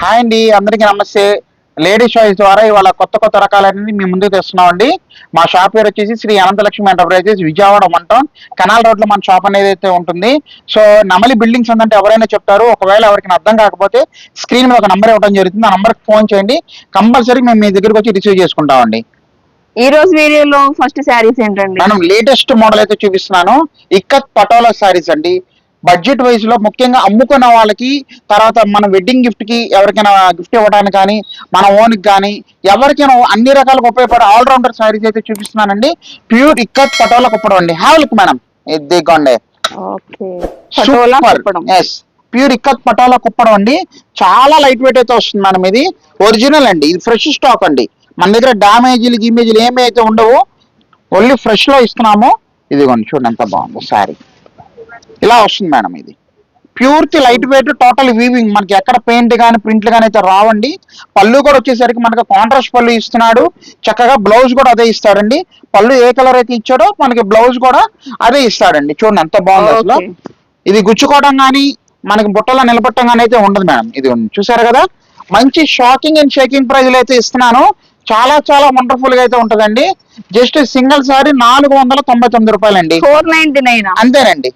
Hi అండి అందరికీ నమస్తే. లేడీస్ చాయిస్ ద్వారా ఇవాళ కొత్త కొత్త రకాలన్నీ మీ ముందుకు తెస్తున్నాం అండి మా షాప్ పేరు వచ్చేసి Sri Ananthalakshmi enterprises Vijayawada town canal రోడ్లో మన షాప్ అనేది అయితే ఉంటుంది. సో నమలి బిల్డింగ్స్ ఉందంటే ఎవరైనా చెప్తారు. ఒకవేళ ఎవరికి అర్థం కాకపోతే స్క్రీన్ మీద ఒక నంబర్ ఇవ్వడం జరుగుతుంది. ఆ నంబర్ ఫోన్ చేయండి. కంపల్సరీ మేము మీ దగ్గరికి వచ్చి రిసీవ్ చేసుకుంటామండి. ఈ రోజు వీడియోలో ఫస్ట్ శారీస్ ఏంటండి? మనం లేటెస్ట్ మోడల్ అయితే చూపిస్తున్నాను. ఇక్కత్ పటోలా సారీస్ అండి. బడ్జెట్ వైజ్లో ముఖ్యంగా అమ్ముకున్న వాళ్ళకి తర్వాత మన వెడ్డింగ్ గిఫ్ట్కి ఎవరికైనా గిఫ్ట్ ఇవ్వడానికి కానీ మన ఓన్కి కానీ ఎవరికైనా అన్ని రకాలుగా ఉపయోగపడే ఆల్రౌండర్ సారీస్ అయితే చూపిస్తున్నానండి. ప్యూర్ ఇక్కత్ పటోలా కుప్పడం అండి. హ్యావ్ లుక్ మేడం ఇదిగోండి. కుప్పడం. ఎస్ ప్యూర్ ఇక్కత్ పటోలా కుప్పడం అండి. చాలా లైట్ వెయిట్ అయితే వస్తుంది మేడం ఇది. ఒరిజినల్ అండి. ఇది ఫ్రెష్ స్టాక్ అండి. మన దగ్గర డామేజీలు గిమేజీలు ఏమి అయితే ఉండవు. ఓన్లీ ఫ్రెష్లో ఇస్తున్నాము. ఇదిగోండి చూడండి ఎంత బాగుంది సారీ. ఇలా వస్తుంది మేడం ఇది. ప్యూర్తి లైట్ వెయిట్ టోటల్ వీవింగ్. మనకి ఎక్కడ పెయింట్ కానీ ప్రింట్లు కానీ అయితే రావండి. పళ్ళు కూడా వచ్చేసరికి మనకి కాంట్రాస్ట్ పళ్ళు ఇస్తున్నాడు. చక్కగా బ్లౌజ్ కూడా అదే ఇస్తాడండి. పళ్ళు ఏ కలర్ అయితే ఇచ్చాడో మనకి బ్లౌజ్ కూడా అదే ఇస్తాడండి. చూడండి ఎంత బాగుంది అసలు. ఇది గుచ్చుకోవడం కానీ మనకి బుట్టలో నిలబట్టడం కానీ అయితే ఉండదు మేడం. ఇది. చూసారు కదా? మంచి షాకింగ్ అండ్ షేకింగ్ ప్రైజ్లు అయితే ఇస్తున్నాను. చాలా చాలా వండర్ఫుల్గా అయితే ఉంటదండి. జస్ట్ సింగిల్ సారీ నాలుగు వందల తొంభై తొమ్మిది రూపాయలండి. ఫోర్ నైన్టీ నైన్ అంతేనండి.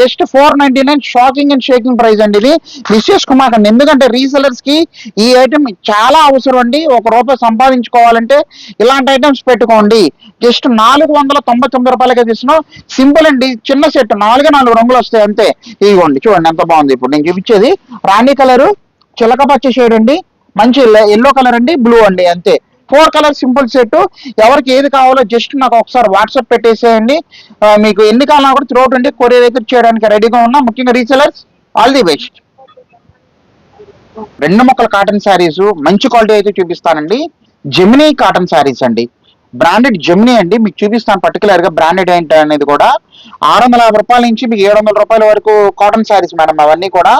Just four ninety nine shocking and shaking price అండి ఇది. మిస్ చేసుకోమాకండి ఎందుకంటే రీసెలర్స్కి ఈ ఐటమ్ చాలా అవసరం అండి. ఒక రూపాయి సంపాదించుకోవాలంటే ఇలాంటి ఐటమ్స్ పెట్టుకోండి. జస్ట్ నాలుగు వందల తొంభై తొమ్మిది రూపాయలకే తీస్తున్నాం. సింపుల్ అండి. చిన్న సెట్ నాలుగే నాలుగు రంగులు వస్తాయి అంతే. ఇదిగోండి చూడండి ఎంత బాగుంది ఇప్పుడు. నేను చూపించేది. రాణి కలర్ చిలక పచ్చ షేడ్ అండి. మంచి ఎల్లో కలర్ అండి బ్లూ అండి అంతే. Four colour simple set. ఎవరికి ఏది కావాలో జస్ట్ నాకు ఒకసారి వాట్సాప్ పెట్టేసేయండి. మీకు ఎన్ని కావాలన్నా కూడా త్రూఅవుట్ అండి కొరియర్ అయితే చేయడానికి రెడీగా ఉన్నా. ముఖ్యంగా రీసెలర్స్ ఆల్ ది బెస్ట్ రెండు మొక్కల కాటన్ శారీస్ మంచి క్వాలిటీ అయితే చూపిస్తానండి. జెమినీ కాటన్ శారీస్ అండి. బ్రాండెడ్ జెమినీ అండి. మీకు చూపిస్తాను పర్టికులర్గా బ్రాండెడ్ ఏంటి అనేది కూడా. ఆరు వందల యాభై రూపాయల నుంచి మీకు ఏడు వందల రూపాయల వరకు కాటన్ శారీస్ మేడం అవన్నీ కూడా.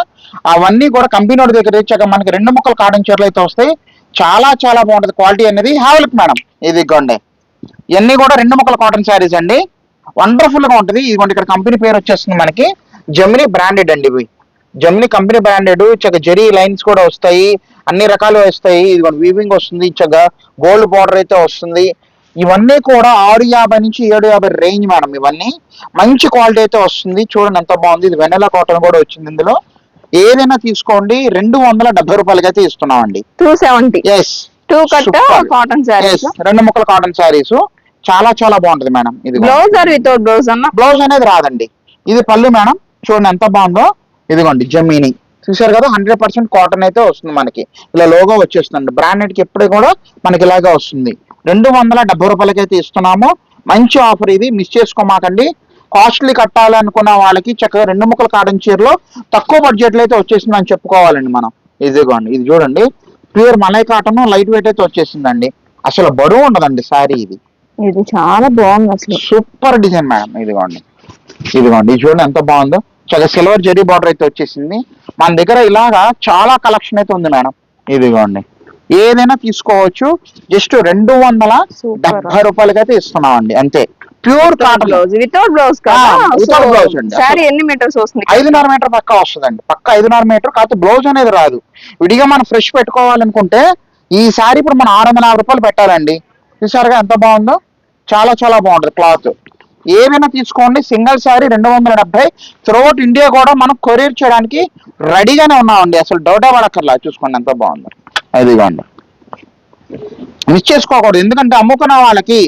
అవన్నీ కూడా కంపెనీ వాడి దగ్గర తెచ్చాక మనకి రెండు ముక్కలు కాటన్ చీరలు అయితే వస్తాయి. చాలా చాలా బాగుంటుంది క్వాలిటీ అనేది. హ్యావెల్క్ మేడం ఇదిగోండి. ఇవన్నీ కూడా రెండు ముక్కల కాటన్ శారీస్ అండి. వండర్ఫుల్గా ఉంటుంది. ఇదిగోండి ఇక్కడ కంపెనీ పేరు వచ్చేస్తుంది మనకి. జమినీ బ్రాండెడ్ అండి ఇవి. జమినీ కంపెనీ బ్రాండెడ్ చక్క జెరీ లైన్స్ కూడా వస్తాయి. అన్ని రకాలు వస్తాయి. ఇదిగోండి వీవింగ్ వస్తుంది. చక్కగా గోల్డ్ బార్డర్ అయితే వస్తుంది. ఇవన్నీ కూడా ఆరు యాభై నుంచి ఏడు యాభై రేంజ్ మేడం ఇవన్నీ. మంచి క్వాలిటీ అయితే వస్తుంది. చూడండి ఎంత బాగుంది. ఇది వెనెలా కాటన్ కూడా వచ్చింది ఇందులో. ఏదైనా తీసుకోండి రెండు వందల డెబ్బై రూపాయలకి అయితే ఇస్తున్నామండి two seventy yes two cut cotton sarees రెండు ముక్కల కాటన్ శారీస్ చాలా చాలా బాగుంటది మేడం ఇది బ్లౌజ్ ఆర్ వితౌట్ బ్లౌజ్ అన్న? బ్లౌజ్ అనేది రాదండి. ఇది పళ్ళు మేడం. చూడండి ఎంత బాగుందో. ఇదిగోండి జమీని. చూసారు కదా హండ్రెడ్ పర్సెంట్ కాటన్ అయితే వస్తుంది మనకి. ఇలా లోగో వచ్చేస్తుంది బ్రాండెడ్కి ఎప్పుడు కూడా మనకి ఇలాగే వస్తుంది. రెండు వందల డెబ్బై రూపాయలకి అయితే ఇస్తున్నాము. మంచి ఆఫర్ ఇది. మిస్ చేసుకోమాకండి. కాస్ట్లీ కట్టాలి అనుకున్న వాళ్ళకి చక్కగా రెండు ముక్కల కాటన్ చీరలో తక్కువ బడ్జెట్లో అయితే వచ్చేసిందని చెప్పుకోవాలండి మనం. ఇదిగోండి ఇది చూడండి. Pure malai cotton light weight అయితే వచ్చేసిందండి. అసలు బరువు ఉండదండి సారీ ఇది. ఇది చాలా బాగుంది అసలు. సూపర్ డిజైన్ మేడం ఇదిగోండి ఇదిగోండి ఇది చూడండి ఎంత బాగుందో. చాలా సిల్వర్ జరీ బార్డర్ అయితే వచ్చేసింది. మన దగ్గర ఇలాగా చాలా కలెక్షన్ అయితే ఉంది మేడం ఇదిగోండి ఏదైనా తీసుకోవచ్చు. జస్ట్ రెండు వందల. డెబ్బై రూపాయలకి అయితే ఇస్తున్నామండి. అంతే. Pure cotton. Blouse without blouse without blouse అండి. శారీ ఎన్ని మీటర్స్ వస్తుంది? ఐదున్నర మీటర్ పక్క వస్తుందండి. పక్క ఐదున్నర మీటర్ కాకపోతే బ్లౌజ్ అనేది రాదు. విడిగా మనం ఫ్రెష్ పెట్టుకోవాలనుకుంటే ఈ సారీ ఇప్పుడు మనం ఆరు వందల యాభై రూపాయలు పెట్టాలండి. చూసారుగా ఎంత బాగుందో? చాలా చాలా బాగుంటుంది క్లాత్ ఏదైనా తీసుకోండి. సింగిల్ సారీ రెండు వందల డెబ్బై త్రూఅవుట్ ఇండియా కూడా మనం కొరియర్ చేయడానికి రెడీగానే ఉన్నామండి. అసలు డౌటే పడక్కర్లా. చూసుకోండి ఎంత బాగుందో. అదిగోండి మిస్ చేసుకోకూడదు. ఎందుకంటే అమ్ముకున్న వాళ్ళకి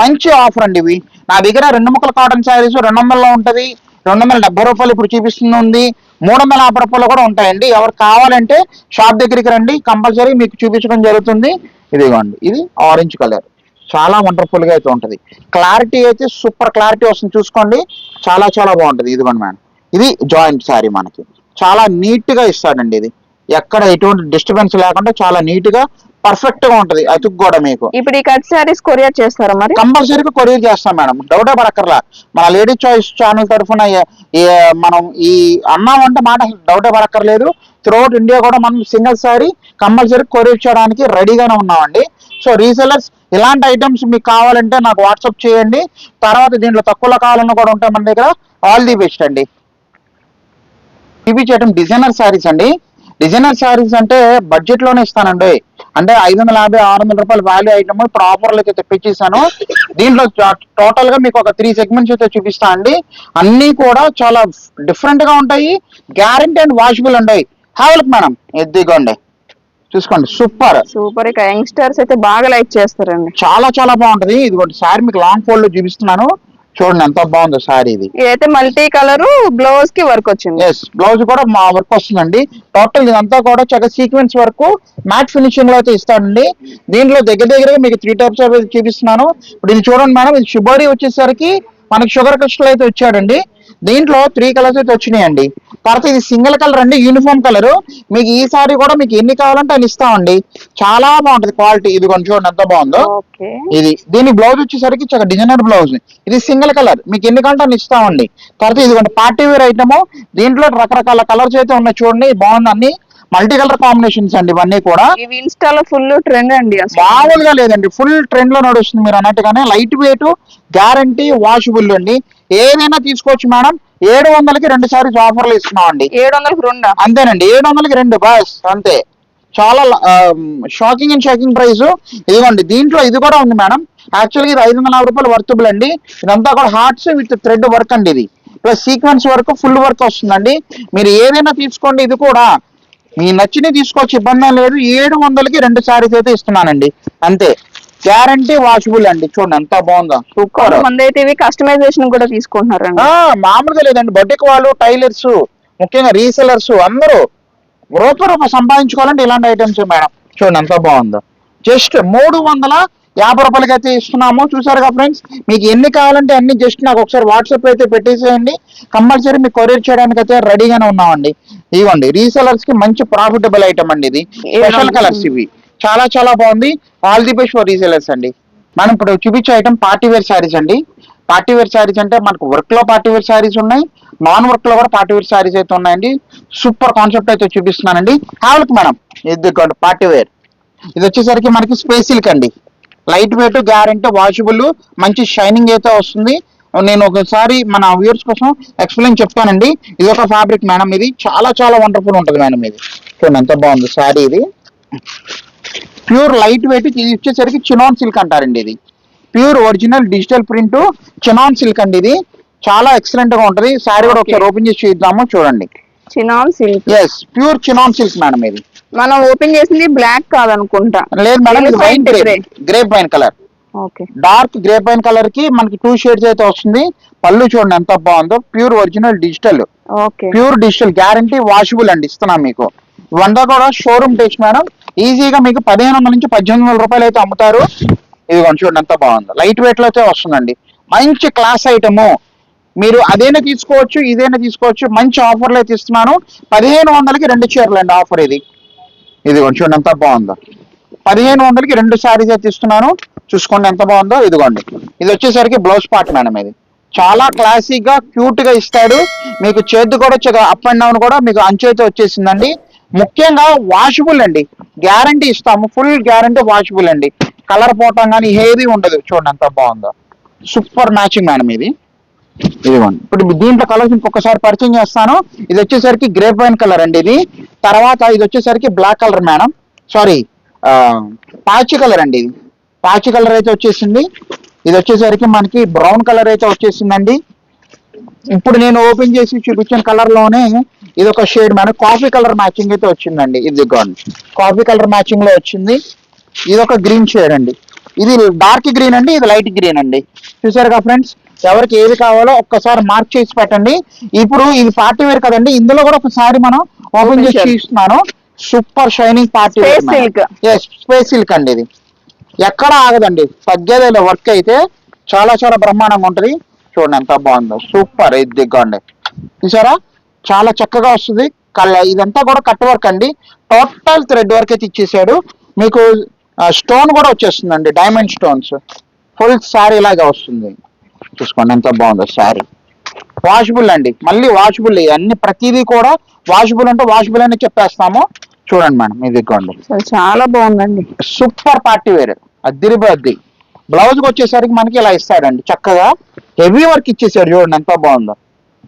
మంచి ఆఫర్ అండి ఇవి. నా దగ్గర రెండు ముక్కల కాటన్ శారీస్ రెండు వందలలో ఉంటుంది. రెండు వందల డెబ్బై రూపాయలు ఇప్పుడు చూపిస్తుంది. ఉంది మూడు వందల యాభై రూపాయలు కూడా ఉంటాయండి. ఎవరు కావాలంటే షాప్ దగ్గరికి రండి. కంపల్సరీ మీకు చూపించడం జరుగుతుంది. ఇదిగోండి. ఇది ఆరెంజ్ కలర్ చాలా వండర్ఫుల్గా అయితే ఉంటుంది. క్లారిటీ అయితే సూపర్ క్లారిటీ వస్తుంది. చూసుకోండి. చాలా చాలా బాగుంటది. ఇదిగోండి మేడం ఇది జాయింట్ శారీ మనకి. చాలా నీట్గా ఇస్తాడండి ఇది. ఎక్కడ ఎటువంటి డిస్టర్బెన్స్ లేకుండా చాలా నీట్గా పర్ఫెక్ట్గా ఉంటది అతుకు కూడా మీకు. ఇప్పుడు ఈ కట్ శారీస్ కొరియర్ చేస్తారా మరి? కంపల్సరీగా కొరియర్ చేస్తాం మేడం డౌటే పడక్కర్లా. మన లేడీ చాయిస్ ఛానల్ తరఫున మనం ఈ అన్నామంటే మాట డౌటే పడక్కర్లేదు. త్రూఅవుట్ ఇండియా కూడా మనం సింగిల్ సారీ కంపల్సరీ కొరియర్ చేయడానికి రెడీగానే ఉన్నామండి. సో రీసెలర్స్ ఇలాంటి ఐటమ్స్ మీకు కావాలంటే నాకు వాట్సాప్ చేయండి. తర్వాత దీంట్లో తక్కువలో కావాలన్నా కూడా ఉంటాయి మన దగ్గర. ఆల్ ది బెస్ట్ అండి. చూపించేయటం డిజైనర్ శారీస్ అండి. డిజైనర్ శారీస్ అంటే బడ్జెట్లోనే ఇస్తానండి. అంటే ఐదు వందల యాభై ఆరు వందల రూపాయల వాల్యూ ఐటమ్ ఇప్పుడు ఆఫర్లు అయితే తెప్పించేసాను దీంట్లో టోటల్గా మీకు ఒక త్రీ సెగ్మెంట్స్ అయితే చూపిస్తా అండి. అన్ని కూడా చాలా డిఫరెంట్గా ఉంటాయి. Guarantee and. వాషబుల్ ఉంటాయి హ్యావెల్క్ మేడం ఎద్దిగోండి చూసుకోండి. సూపర్ సూపర్ ఇక యంగ్స్టర్స్ అయితే బాగా లైక్ చేస్తారండి. చాలా చాలా బాగుంటది. ఇదిగోండి. శారీ మీకు లాంగ్ ఫోల్డ్లో చూపిస్తున్నాను. చూడండి ఎంత బాగుందో శారీ ఇది. ఇదైతే మల్టీ కలర్ బ్లౌజ్కి వర్క్ వచ్చింది. ఎస్ బ్లౌజ్ కూడా మా వర్క్ వస్తుందండి. టోటల్ ఇదంతా కూడా చక్కగా సీక్వెన్స్ వరకు మ్యాట్ ఫినిషింగ్లో అయితే ఇస్తాడండి దీంట్లో దగ్గర దగ్గర మీకు త్రీ టైప్స్ ఆఫ్ చూపిస్తున్నాను. ఇప్పుడు ఇది చూడండి మేడం ఇది షుబోరీ వచ్చేసరికి మనకి షుగర్ క్రిస్టల్ అయితే వచ్చాడండి. దీంట్లో త్రీ కలర్స్ అయితే వచ్చినాయండి. తర్వాత ఇది సింగిల్ కలర్ అండి యూనిఫామ్ కలర్ మీకు ఈ సారీ కూడా మీకు ఎన్ని కావాలంటే అని ఇస్తామండి. చాలా బాగుంటది క్వాలిటీ ఇది కొంచెం చూడండి ఎంత బాగుందో. ఇది దీని బ్లౌజ్ వచ్చేసరికి డిజైనర్ బ్లౌజ్ ఇది సింగిల్ కలర్ మీకు ఎన్ని కంటే అన్ని ఇస్తామండి. తర్వాత ఇదిగోండి పార్టీ వేర్ ఐటమ్ దీంట్లో రకరకాల కలర్స్ అయితే ఉన్నాయి చూడండి. బాగుంది అన్ని. మల్టీ కలర్ కాంబినేషన్స్ అండి ఇవన్నీ కూడా. ఇవి ఇన్స్టాలో ఫుల్ ట్రెండ్ అండి మామూలుగా లేదండి. ఫుల్ ట్రెండ్లో నడుస్తుంది మీరు అన్నట్టుగానే. లైట్ వెయిట్ గ్యారంటీ వాషబుల్ అండి. ఏదైనా తీసుకోవచ్చు మేడం. ఏడు వందలకి రెండు సారీస్ ఆఫర్లు ఇస్తున్నాం అండి ఏడు వందలకు రెండా అంతేనండి. ఏడు వందలకి రెండు బస్ అంతే. చాలా షాకింగ్ అండ్ షాకింగ్ ప్రైస్ ఇదిగోండి దీంట్లో ఇది కూడా ఉంది మేడం. యాక్చువల్గా ఇది ఐదు వందల యాభై రూపాయలు వర్తబుల్ అండి. ఇదంతా కూడా హార్ట్స్ విత్ థ్రెడ్ వర్క్ అండి ఇది. Plus sequence work full work వస్తుందండి. మీరు ఏదైనా తీసుకోండి ఇది కూడా. మీ నచ్చినవి తీసుకోవచ్చు ఇబ్బంది లేదు. ఏడు వందలకి రెండు సారీస్ అయితే ఇస్తున్నానండి. అంతే. గ్యారంటీ వాషబుల్ అండి. చూడండి ఎంత బాగుందో. సూపర్ అయితే ఇవి కస్టమైజేషన్ కూడా తీసుకుంటున్నారండి. ఆ, మామూలుగా లేదండి. బొడ్డికి వాళ్ళు టైలర్స్ ముఖ్యంగా రీసెలర్స్ అందరూ రూపాయి రూపాయి సంపాదించుకోవాలంటే ఇలాంటి ఐటమ్స్ మేడం. చూడండి ఎంత బాగుందో. జస్ట్ మూడు వందల యాభై రూపాయలకి అయితే ఇస్తున్నాము. చూసారుగా ఫ్రెండ్స్ మీకు ఎన్ని కావాలంటే అన్ని జస్ట్ నాకు ఒకసారి వాట్సాప్ అయితే పెట్టేసేయండి. కంపల్సరీ మీకు కొరియర్ చేయడానికి అయితే రెడీగానే ఉన్నామండి. ఇవ్వండి. రీసెలర్స్కి మంచి ప్రాఫిటబుల్ ఐటమ్ అండి ఇది. స్పెషల్ కలర్స్ ఇవి. చాలా చాలా బాగుంది. All the best for resellers అండి. మనం ఇప్పుడు చూపించే ఐటమ్ పార్టీ వేర్ శారీస్ అండి. పార్టీ వేర్ శారీస్ అంటే మనకు వర్క్లో పార్టీ వేర్ శారీస్ ఉన్నాయి. నాన్ వర్క్లో కూడా పార్టీ వేర్ శారీస్ అయితే ఉన్నాయండి. సూపర్ కాన్సెప్ట్ అయితే చూపిస్తున్నానండి. హ్యావల్క్ మేడం ఇది పార్టీ వేర్ ఇది వచ్చేసరికి మనకి స్పేస్ సిల్క్ అండి. లైట్ వెయిట్ గ్యారంటీ వాషబుల్ మంచి షైనింగ్ అయితే వస్తుంది. నేను ఒకసారి మన వ్యూర్స్ కోసం ఎక్స్ప్లెయిన్ చెప్తానండి. ఇది ఒక ఫ్యాబ్రిక్ మేడం ఇది చాలా చాలా వండర్ఫుల్ ఉంటుంది మేడం ఇది. చూడండి ఎంత బాగుంది శారీ ఇది. ప్యూర్ లైట్ వెయిట్ ఇది వచ్చేసరికి చినాన్ సిల్క్ అంటారండి ఇది. Pure original digital print chinon silk అండి ఇది. చాలా ఎక్సలెంట్గా ఉంటది. శారీ కూడా ఒకసారి ఓపెన్ చేసి చూద్దాము చూడండి. Chinon silk. Yes pure chinon silk madam ఇది. మనం ఓపెన్ చేసింది బ్లాక్ కాదనుకుంటా. లేదు మేడం ఇది wine. Grape grape wine colour. Okay. Dark grape wine కలర్కి మనకి టూ షేడ్స్ అయితే వస్తుంది. పళ్ళు చూడండి ఎంత బాగుందో. Pure original digital. Pure digital guarantee washable అండి ఇస్తున్నాం మీకు. ఇవంతా కూడా షోరూమ్ టేస్ట్ మేడం. ఈజీగా మీకు పదిహేను వందల నుంచి పద్దెనిమిది వందల రూపాయలు అయితే అమ్ముతారు. ఇది చూడండి ఎంత బాగుందో. లైట్ వెయిట్లో అయితే వస్తుందండి. మంచి క్లాస్ ఐటము మీరు అదైనా తీసుకోవచ్చు ఇదైనా తీసుకోవచ్చు మంచి ఆఫర్లు అయితే ఇస్తున్నాను. పదిహేను వందలకి రెండు చీరలు అండి ఆఫర్ ఇది. ఇది చూడండి ఎంత బాగుందో. పదిహేను వందలకి రెండు శారీస్ అయితే ఇస్తున్నాను. చూసుకోండి ఎంత బాగుందో. ఇదిగోండి. ఇది వచ్చేసరికి బ్లౌజ్ పార్ట్ మేడం ఇది. చాలా క్లాసిక్గా క్యూట్గా ఇస్తాడు. మీకు చేతి కూడా అప్ అండ్ డౌన్ కూడా మీకు అంచు అయితే వచ్చేసిందండి. ముఖ్యంగా వాషబుల్ అండి. గ్యారంటీ ఇస్తాము. ఫుల్ గ్యారంటీ వాషబుల్ అండి. కలర్ పోవటం కానీ హెవీ ఉండదు. చూడండి ఎంత బాగుందో. సూపర్ మ్యాచింగ్ మేడం ఇది. ఇదిగోండి. ఇప్పుడు దీంట్లో కలర్స్ ఇంకొకసారి పరిచయం చేస్తాను. ఇది వచ్చేసరికి గ్రేప్ వైన్ కలర్ అండి ఇది. తర్వాత ఇది వచ్చేసరికి black colour madam sorry peach colour అండి ఇది. పాచి కలర్ అయితే వచ్చేసింది. ఇది వచ్చేసరికి మనకి బ్రౌన్ కలర్ అయితే వచ్చేసిందండి. ఇప్పుడు నేను ఓపెన్ చేసి చూపించిన కలర్లోనే ఇది ఒక shade madam coffee colour matching అయితే వచ్చిందండి. ఇది కాఫీ కలర్ మ్యాచింగ్లో వచ్చింది. ఇది ఒక గ్రీన్ షేడ్ అండి. ఇది డార్క్ గ్రీన్ అండి ఇది లైట్ గ్రీన్ అండి. చూసారుగా ఫ్రెండ్స్ ఎవరికి ఏది కావాలో ఒక్కసారి మార్క్ చేసి పెట్టండి. ఇప్పుడు ఇది పార్టీ వేర్ కదండి ఇందులో కూడా ఒకసారి మనం ఓపెన్ చేసి. చూస్తున్నాను super shining party. Yes space silk అండి ఇది. ఎక్కడ ఆగదండి. తగ్గేదే వర్క్ అయితే. చాలా చాలా బ్రహ్మాండంగా ఉంటది. చూడండి ఎంత బాగుందో. సూపర్ ఇది దిగ్గండి చూసారా? చాలా చక్కగా వస్తుంది. కళ్ళ ఇదంతా కూడా కట్ వర్క్ అండి. టోటల్ థ్రెడ్ వర్క్ అయితే ఇచ్చేసాడు. మీకు స్టోన్ కూడా వచ్చేస్తుందండి డైమండ్ స్టోన్స్ ఫుల్ శారీ లాగా వస్తుంది. చూసుకోండి ఎంత బాగుందో శారీ వాషబుల్ అండి. మళ్ళీ వాషబుల్ అన్ని ప్రతిదీ కూడా వాషబుల్ అంటే వాషబుల్ అని చెప్పేస్తాము. చూడండి మేడం ఇది ఇదిగోండి చాలా బాగుందండి. సూపర్ పార్టీ వేర్ అద్దిరిపోద్ది. బ్లౌజ్ వచ్చేసరికి మనకి ఇలా ఇస్తాడండి. చక్కగా హెవీ వర్క్ ఇచ్చేసాడు చూడండి ఎంత బాగుందో.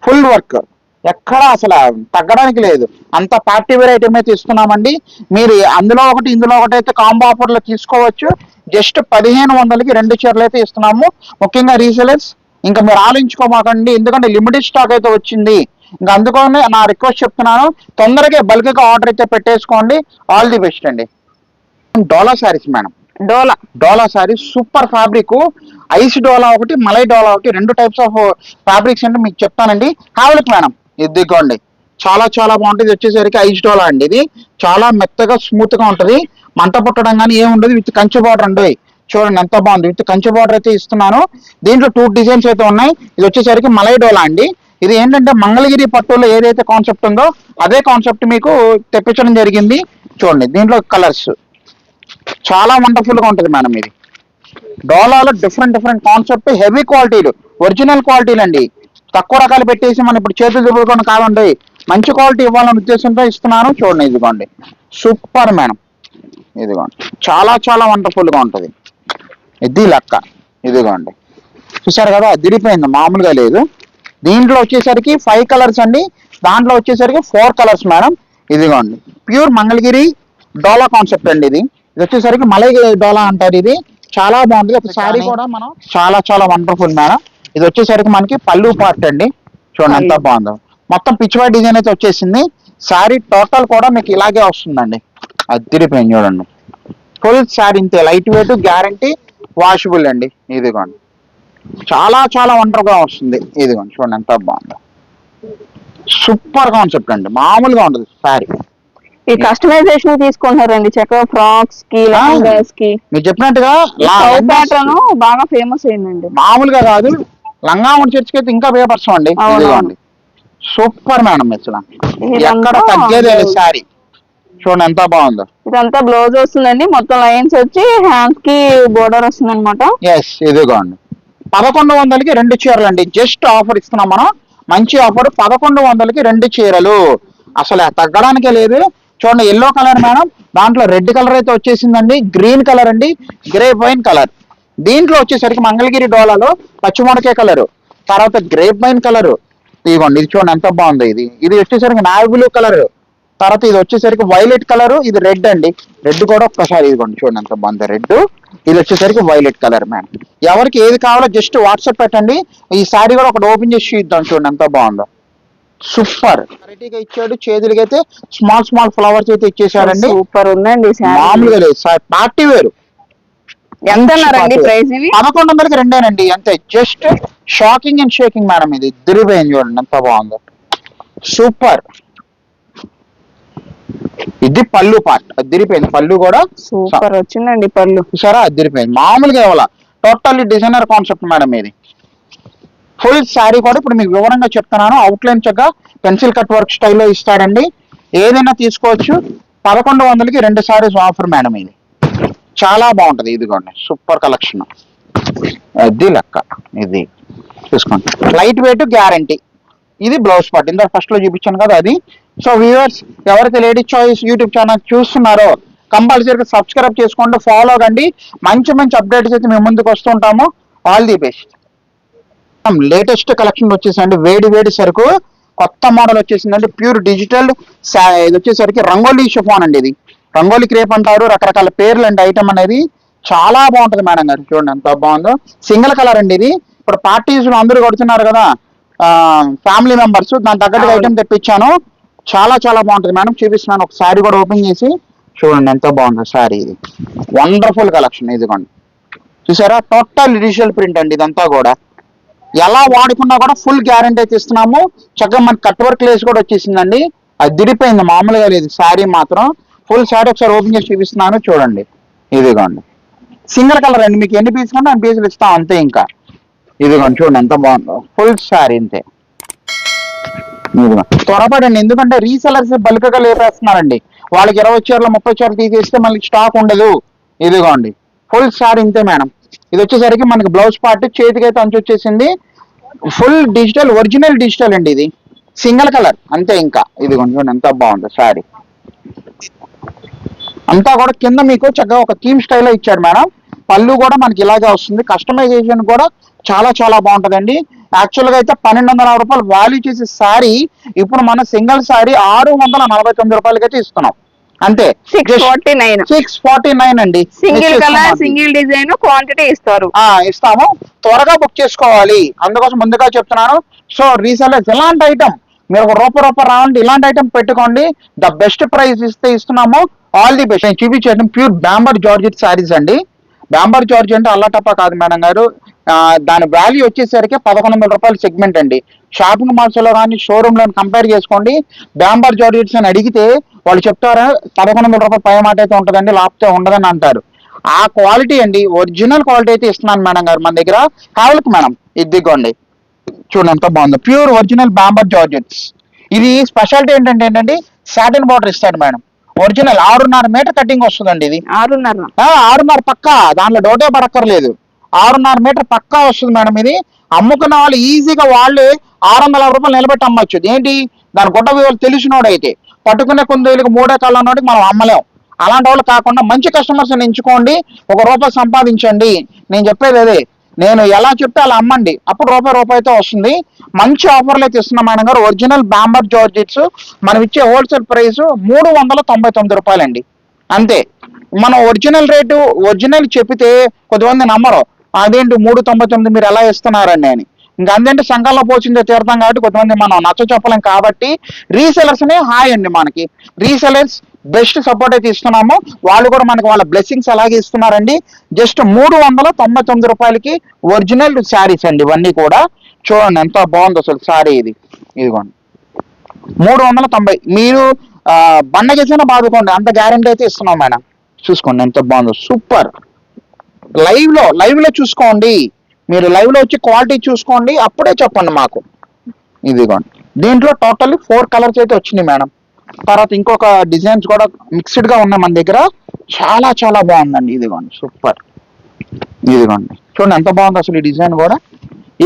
Full work. ఎక్కడ అసలు తగ్గడానికి లేదు. అంత పార్టీ వేర్ ఐటమ్ అయితే ఇస్తున్నామండి. మీరు అందులో ఒకటి ఇందులో ఒకటి అయితే కాంబో ఆఫర్లో తీసుకోవచ్చు. జస్ట్ పదిహేను వందలకి రెండు చీరలు అయితే ఇస్తున్నాము. ముఖ్యంగా రీసెలర్స్ ఇంకా మీరు ఆలోచించుకోమాకండి. ఎందుకంటే లిమిటెడ్ స్టాక్ అయితే వచ్చింది. ఇంకా అందుకనే నా రిక్వెస్ట్ చెప్తున్నాను తొందరగా బల్క్గా ఆర్డర్ అయితే పెట్టేసుకోండి. ఆల్ ది బెస్ట్ అండి. Dola saris madam. Dola. Dola sari super fabric. Ice Dola ఒకటి మలై డోలా ఒకటి రెండు టైప్స్ ఆఫ్ ఫ్యాబ్రిక్స్ అంటే మీకు చెప్తానండి. కావలికి మేడం ఇదిగోండి. చాలా చాలా బాగుంటుంది. ఇది వచ్చేసరికి ఐస్ డోలా అండి ఇది. చాలా మెత్తగా స్మూత్గా ఉంటుంది. మంట పుట్టడం కానీ ఏముండదు విత్ కంచి బార్డర్ అండి. చూడండి ఎంత బాగుంది. విత్ కంచి బార్డర్ అయితే ఇస్తున్నాను. దీంట్లో టూ డిజైన్స్ అయితే ఉన్నాయి. ఇది వచ్చేసరికి మలై డోలా అండి. ఇది ఏంటంటే మంగళగిరి పట్టులో ఏదైతే కాన్సెప్ట్ ఉందో అదే కాన్సెప్ట్ మీకు తెప్పించడం జరిగింది. చూడండి దీంట్లో కలర్స్ చాలా వండర్ఫుల్గా ఉంటుంది మేడం ఇది. డోలాలో డిఫరెంట్ డిఫరెంట్ కాన్సెప్ట్ హెవీ క్వాలిటీలు ఒరిజినల్ క్వాలిటీలు అండి తక్కువ రకాలు పెట్టేసి మనం ఇప్పుడు చేతులు దుబ్బుకొని కాదండి మంచి క్వాలిటీ ఇవ్వాలనే ఉద్దేశంతో ఇస్తున్నాను. చూడండి ఇదిగోండి. సూపర్ మేడం ఇదిగోండి. చాలా చాలా వండర్ఫుల్గా ఉంటుంది. ఇది లెక్క. ఇదిగోండి. చూసారు కదా అదిరిపోయింది. మామూలుగా లేదు. దీంట్లో వచ్చేసరికి ఫైవ్ కలర్స్ అండి. దాంట్లో వచ్చేసరికి ఫోర్ కలర్స్ మేడం ఇదిగోండి. ప్యూర్ మంగళగిరి డోలా కాన్సెప్ట్ అండి ఇది. ఇది వచ్చేసరికి మలై డోలా అంటారు ఇది. చాలా బాగుంది. ఒక శారీ కూడా మనం చాలా చాలా వండర్ఫుల్ మేడం ఇది వచ్చేసరికి మనకి పళ్ళు పార్ట్ అండి. చూడండి ఎంత బాగుందో. మొత్తం పిచ్చివా డిజైన్ అయితే వచ్చేసింది. శారీ టోటల్ కూడా మీకు ఇలాగే వస్తుందండి. అదిరిపోయింది చూడండి. ఫుల్ శారీ ఇంతే. లైట్ వెయిట్ గ్యారంటీ వాషబుల్ అండి. ఇదిగోండి. చాలా చాలా వండర్గా వస్తుంది. ఇదిగోండి. చూడండి ఎంత బాగుందో. సూపర్ కాన్సెప్ట్ అండి. మామూలుగా ఉండదు శారీ. ఈ కస్టమైజేషన్ తీసుకుంటున్నారండి. చక్కగా ఫ్రాక్స్కి లెహంగాస్కి. మీరు చెప్పినట్టుగా ప్యాటర్న్ బాగా ఫేమస్ అయిందండి. మామూలుగా కాదు. లంగా ఉండి చర్చికి అయితే ఇంకా పేపర్స్ అండి. ఇదిగోండి సూపర్ మేడం అసలు ఇదంతా ఎక్కడ తగ్గేదే. శారీ. చూడండి ఎంత బాగుందో. ఇదంతా బ్లౌజ్ వస్తుందండి. మొత్తం లైన్స్ వచ్చి హ్యాండ్స్కి బోర్డర్ వస్తుంది అనమాట ఎస్ ఇదిగోండి పదకొండు వందలకి రెండు చీరలు అండి. జస్ట్ ఆఫర్ ఇస్తున్నాం మనం. మంచి ఆఫర్. పదకొండు వందలకి రెండు చీరలు. అసలు తగ్గడానికే లేదు. చూడండి ఎల్లో కలర్ మేడం. దాంట్లో రెడ్ కలర్ అయితే వచ్చేసిందండి. గ్రీన్ కలర్ అండి. గ్రే వైన్ కలర్ దీంట్లో వచ్చేసరికి మంగళగిరి డోలాలో పచ్చిమొడకే కలర్ తర్వాత గ్రేప్ వైన్ కలర్ ఇవ్వండి ఇది చూడండి ఎంత బాగుంది ఇది. ఇది వచ్చేసరికి నావి బ్లూ కలర్ తర్వాత ఇది వచ్చేసరికి వైలెట్ కలర్ ఇది రెడ్ అండి. రెడ్ కూడా ఒక్కసారి ఇదిగోండి చూడండి ఎంత బాగుంది రెడ్ ఇది వచ్చేసరికి వైలెట్ కలర్ మ్యామ్ ఎవరికి ఏది కావాలో జస్ట్ వాట్సాప్ పెట్టండి. ఈ సారీ కూడా ఒకటి ఓపెన్ చేసి ఇద్దాం చూడండి ఎంత బాగుందో. సూపర్. వెరైటీగా ఇచ్చాడు. చేతులకి అయితే స్మాల్ స్మాల్ ఫ్లవర్స్ అయితే ఇచ్చేసాడండి సూపర్ ఉందండి మామూలుగా లేదు. పార్టీ వేరు. ఎంత ప్రైస్ పదకొండు వందలకి రెండేనండి. అంతే. Just shocking and shaking madam ఇది. దిరిపోయింది చూడండి. ఎంత బాగుందో. సూపర్. ఇది పళ్ళు పార్ట్. అదిరిపోయింది పళ్ళు కూడా సూపర్ వచ్చిందండి పళ్ళు. చూసారా అదిరిపోయింది మామూలుగా ఇవ్వాల. టోటల్లీ డిజైనర్ కాన్సెప్ట్ మేడం ఇది. ఫుల్ శారీ కూడా ఇప్పుడు మీకు వివరంగా చెప్తున్నాను. అవుట్లైన్ చక్కగా పెన్సిల్ కట్ వర్క్ స్టైల్లో ఇస్తాడండి ఏదైనా తీసుకోవచ్చు. పదకొండు వందలకి రెండు సారీస్ ఆఫర్ మేడం ఇది. చాలా బాగుంటది. ఇదిగోండి. సూపర్ కలెక్షన్ అది లెక్క ఇది. చూసుకోండి లైట్ వెయిట్ గ్యారంటీ ఇది బ్లౌజ్ పార్ట్ ఇంత ఫస్ట్లో చూపించాను కదా అది. సో వ్యూవర్స్ ఎవరైతే లేడీ చాయిస్ యూట్యూబ్ ఛానల్ చూస్తున్నారో కంపల్సరీగా సబ్స్క్రైబ్ చేసుకోండి ఫాలో కండి. మంచి మంచి అప్డేట్స్ అయితే మేము ముందుకు వస్తుంటాము all the best latest collection వచ్చేసండి వేడి వేడి సరుకు కొత్త మోడల్ వచ్చేసిందండి. ప్యూర్ డిజిటల్ ఇది వచ్చేసరికి రంగోలీ షిఫాన్ అండి ఇది. రంగోలీ క్రేప్ అంటారు రకరకాల పేర్లు అండి ఐటమ్ అనేది. చాలా బాగుంటది మేడం గారు. చూడండి ఎంత బాగుందో. సింగిల్ కలర్ అండి ఇది. ఇప్పుడు పార్టీస్ అందరూ కొడుతున్నారు కదా ఫ్యామిలీ మెంబర్స్ దాని తగ్గట్టు. ఐటమ్ తెప్పించాను. చాలా చాలా బాగుంటది మేడం. చూపిస్తున్నాను. ఒక శారీ కూడా ఓపెన్ చేసి. చూడండి ఎంత బాగుందో శారీ ఇది. వండర్ఫుల్ కలెక్షన్ ఇదిగోండి. చూసారా? టోటల్ డిజిటల్ ప్రింట్ అండి ఇదంతా కూడా. ఎలా వాడుకున్నా కూడా ఫుల్ గ్యారంటీ అయితే ఇస్తున్నాము చక్కగా మన కట్ వర్క్ లేస్ కూడా వచ్చేసిందండి. అది దిడిపోయింది మామూలుగా లేదు. శారీ మాత్రం. ఫుల్ శారీ ఒకసారి ఓపెన్ చేసి చూపిస్తున్నాను చూడండి. ఇదిగోండి. సింగిల్ కలర్ అండి. మీకు ఎన్ని పీసులు ఉంటే అన్ని పీసులు ఇస్తాం అంతే ఇంకా. ఇదిగోండి చూడండి ఎంత బాగుందో. ఫుల్ శారీ అంతే ఇదిగో త్వరపడండి ఎందుకంటే రీసెలర్స్ బల్క్గా లేపేస్తున్నారండి వాళ్ళకి ఇరవై చీరలు ముప్పై చీరలు తీసేస్తే మళ్ళీ స్టాక్ ఉండదు. ఇదిగోండి. ఫుల్ సారీ ఇంతే మేడం. ఇది వచ్చేసరికి మనకి బ్లౌజ్ పార్ట్ చేతికి అయితే అంచు వచ్చేసింది. ఫుల్ డిజిటల్ ఒరిజినల్ డిజిటల్ అండి ఇది. సింగిల్ కలర్ అంతే ఇంకా. ఇదిగోండి కొంచెం ఎంత బాగుంది సారీ అంతా కూడా కింద మీకు చక్కగా ఒక థీమ్ స్టైల్లో ఇచ్చాడు మేడం. పళ్ళు కూడా మనకి ఇలాగే వస్తుంది. కస్టమైజేషన్ కూడా చాలా చాలా బాగుంటుందండి. యాక్చువల్గా అయితే పన్నెండు వందల రూపాయలు వాల్యూ చేసే శారీ ఇప్పుడు మన సింగిల్ శారీ ఆరు వందల నలభై తొమ్మిది రూపాయలకి అయితే ఇస్తున్నాం. అంతే. Six forty nine six forty nine అండి. Single colour. Single design quantity ఇస్తారు. ఆ ఇస్తాము. త్వరగా బుక్ చేసుకోవాలి. అందుకోసం ముందుగా చెప్తున్నాను. సో రీసెలర్స్ ఇలాంటి ఐటమ్ మీరు ఒక రూపాయి రూపాయి రావాలంటే ఇలాంటి ఐటమ్ పెట్టుకోండి. ద బెస్ట్ ప్రైస్ ఇస్తే ఇస్తున్నాము. ఆల్ ది బెస్ట్ నేను చూపించేయడం ప్యూర్ బ్యాంబర్ జార్జెట్ శారీస్ అండి. బ్యాంబర్ జార్జ్ అంటే అల్లటప్ప కాదు మేడం గారు. దాని వాల్యూ వచ్చేసరికి పదకొండు వందల రూపాయల సెగ్మెంట్ అండి. షాపింగ్ మాల్స్లో కానీ షోరూమ్లో కంపేర్ చేసుకోండి. బ్యాంబర్ జార్జెట్స్ అని అడిగితే వాళ్ళు చెప్తారా పదకొండు వందల రూపాయల పై మాట అయితే ఉంటుందండి లాప్తే ఉండదని అంటారు. ఆ క్వాలిటీ అండి ఒరిజినల్ క్వాలిటీ అయితే ఇస్తున్నాను మేడం గారు మన దగ్గర. కావాలి మేడం ఇదిగోండి. చూడండి ఎంత బాగుంది. ప్యూర్ ఒరిజినల్ బాంబర్ జార్జెట్స్ ఇది స్పెషాలిటీ ఏంటంటే ఏంటంటే సాటిన్ బార్డర్ ఇస్తాడు మేడం. ఒరిజినల్ ఆరున్నర మీటర్ కటింగ్ వస్తుందండి ఇది. ఆరున్నర. ఆరున్నర పక్కా దాంట్లో డోటే పడక్కర్లేదు. ఆరున్నర మీటర్ పక్కా వస్తుంది మేడం ఇది. అమ్ముకున్న వాళ్ళు ఈజీగా వాళ్ళే ఆరు వందల రూపాయలు నిలబెట్టి అమ్మచ్చు. ఏంటి? దాని గుడ్డ విలువలు తెలిసినోడైతే పట్టుకునే కొందేళ్ళకి మూడే కాళ్ళ నోటికి మనం అమ్మలేం. అలాంటి వాళ్ళు కాకుండా మంచి కస్టమర్స్ ఎంచుకోండి. ఒక రూపాయి సంపాదించండి. నేను చెప్పేది అదే. నేను ఎలా చెప్తే అలా అమ్మండి. అప్పుడు రూపాయి రూపాయితో వస్తుంది. మంచి ఆఫర్లు అయితే ఇస్తున్నాం మేడం గారు. ఒరిజినల్ బాంబర్ జార్జెట్స్ మనం ఇచ్చే హోల్సేల్ ప్రైస్ మూడు వందల తొంభై తొమ్మిది రూపాయలండి. అంతే. మన ఒరిజినల్ రేటు ఒరిజినల్ చెప్తే కొద్దిమంది నమ్మరు. అదేంటి మూడు తొంభై తొమ్మిది మీరు ఎలా ఇస్తున్నారండి అని. ఇంకా అందేంటి సంఘంలో పోచిందే తీర్థం కాబట్టి కొంతమంది మనం నచ్చ చెప్పలేం కాబట్టి రీసెలర్స్ నే హాయ్ అండి మనకి. రీసెలర్స్ బెస్ట్ సపోర్ట్ అయితే ఇస్తున్నాము. వాళ్ళు కూడా మనకి వాళ్ళ బ్లెస్సింగ్స్ అలాగే ఇస్తున్నారండి. జస్ట్ మూడు వందల తొంభై తొమ్మిది రూపాయలకి ఒరిజినల్ శారీస్ అండి ఇవన్నీ కూడా. చూడండి ఎంత బాగుంది అసలు శారీ ఇది. ఇదిగోండి. మూడు వందల తొంభై. మీరు బండ బండగేసిన బాదుకోండి. అంత గ్యారంటీ అయితే ఇస్తున్నాం మేడం. చూసుకోండి ఎంత బాగుందో. సూపర్. లైవ్లో లైవ్లో చూసుకోండి. మీరు లైవ్లో వచ్చి క్వాలిటీ చూసుకోండి. అప్పుడే చెప్పండి మాకు. ఇదిగోండి. దీంట్లో టోటల్లీ ఫోర్ కలర్స్ అయితే వచ్చినాయి మేడం. తర్వాత ఇంకొక డిజైన్స్ కూడా మిక్స్డ్గా ఉన్నాయి మన దగ్గర. చాలా చాలా బాగుందండి. ఇదిగోండి సూపర్. ఇదిగోండి. చూడండి ఎంత బాగుంది అసలు ఈ డిజైన్ కూడా.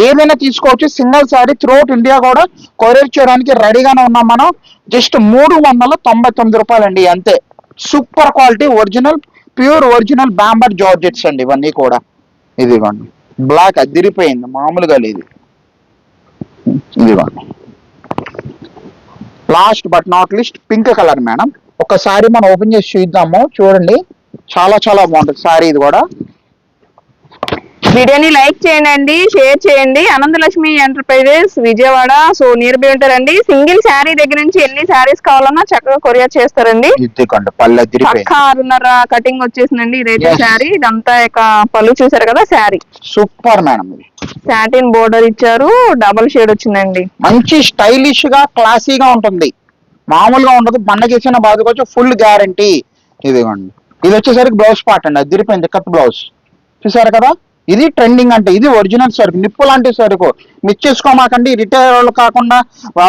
ఏదైనా తీసుకోవచ్చు. సింగిల్ శారీ త్రూఅవుట్ ఇండియా కూడా కొరియర్ చేయడానికి రెడీగానే ఉన్నాం మనం. జస్ట్ మూడు వందల తొంభై తొమ్మిది రూపాయలండి అంతే. Super quality original pure original Bemberg georgettes అండి ఇవన్నీ కూడా. ఇదిగోండి. బ్లాక్ అదిరిపోయింది మామూలుగా లేదు. ఇదిగోండి. Last but not least pink colour madam ఒకసారి మనం ఓపెన్ చేసి చూద్దాము. చూడండి. చాలా చాలా బాగుంటుంది. సారీ ఇది కూడా. వీడియోని లైక్ చేయండి షేర్ చేయండి. Anandalakshmi Enterprises Vijayawada. So nearby ఉంటారండి. సింగిల్ శారీ దగ్గర నుంచి ఎన్ని శారీస్ కావాలన్నా చక్కగా కొరియర్ చేస్తారండి. ఆరున్నర కటింగ్ వచ్చేసిందండి ఇదైతే. శారీ. ఇదంతా ఇక పళ్ళు చూసారు కదా sari. Super madam satin border ఇచ్చారు. డబల్ షేడ్ వచ్చిందండి. మంచి స్టైలిష్గా క్లాసీగా ఉంటుంది. మామూలుగా ఉండదు. బండకేసిన బాదుకోవచ్చు ఫుల్ గ్యారంటీ ఇదిగోండి. ఇది వచ్చేసరికి బ్లౌజ్ పార్ట్ అండి. అది తిరిపోయింది కట్ బ్లౌజ్ చూసారు కదా? ఇది ట్రెండింగ్ అంటే ఇది ఒరిజినల్ సరుకు నిప్పు లాంటి సరుకు మిచ్చేసుకోమాకండి రిటైల్ వాళ్ళు కాకుండా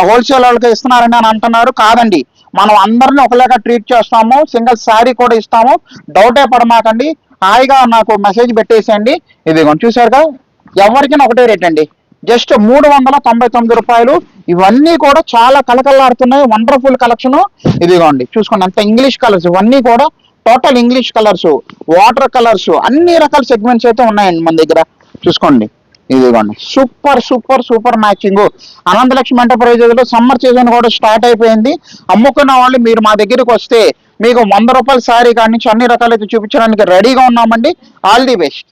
హోల్సేల్ వాళ్ళకి ఇస్తున్నారని అని అంటున్నారు. కాదండి. మనం అందరిని ఒకలాగా ట్రీట్ చేస్తాము సింగిల్ శారీ కూడా ఇస్తాము. డౌటే పడమాకండి. హాయిగా నాకు మెసేజ్ పెట్టేసేయండి. ఇదిగోండి చూసారుగా ఎవరికైనా ఒకటే రేట్ అండి. జస్ట్ మూడు వందల తొంభై తొమ్మిది రూపాయలు. ఇవన్నీ కూడా చాలా కలకలాడుతున్నాయి వండర్ఫుల్ కలెక్షన్ ఇదిగోండి చూసుకోండి. అంత ఇంగ్లీష్ కలర్స్ ఇవన్నీ కూడా total English colours water colours అన్ని రకాల సెగ్మెంట్స్ అయితే ఉన్నాయండి మన దగ్గర. చూసుకోండి. ఇదిగోండి. Super super super matching. Ananthalakshmi ఎంటర్ప్రైజెస్లో summer season కూడా స్టార్ట్ అయిపోయింది. అమ్ముకున్న వాళ్ళు మీరు మా దగ్గరికి వస్తే మీకు వంద రూపాయల శారీ కాడి నుంచి అన్ని రకాలైతే చూపించడానికి రెడీగా ఉన్నామండి. All the best.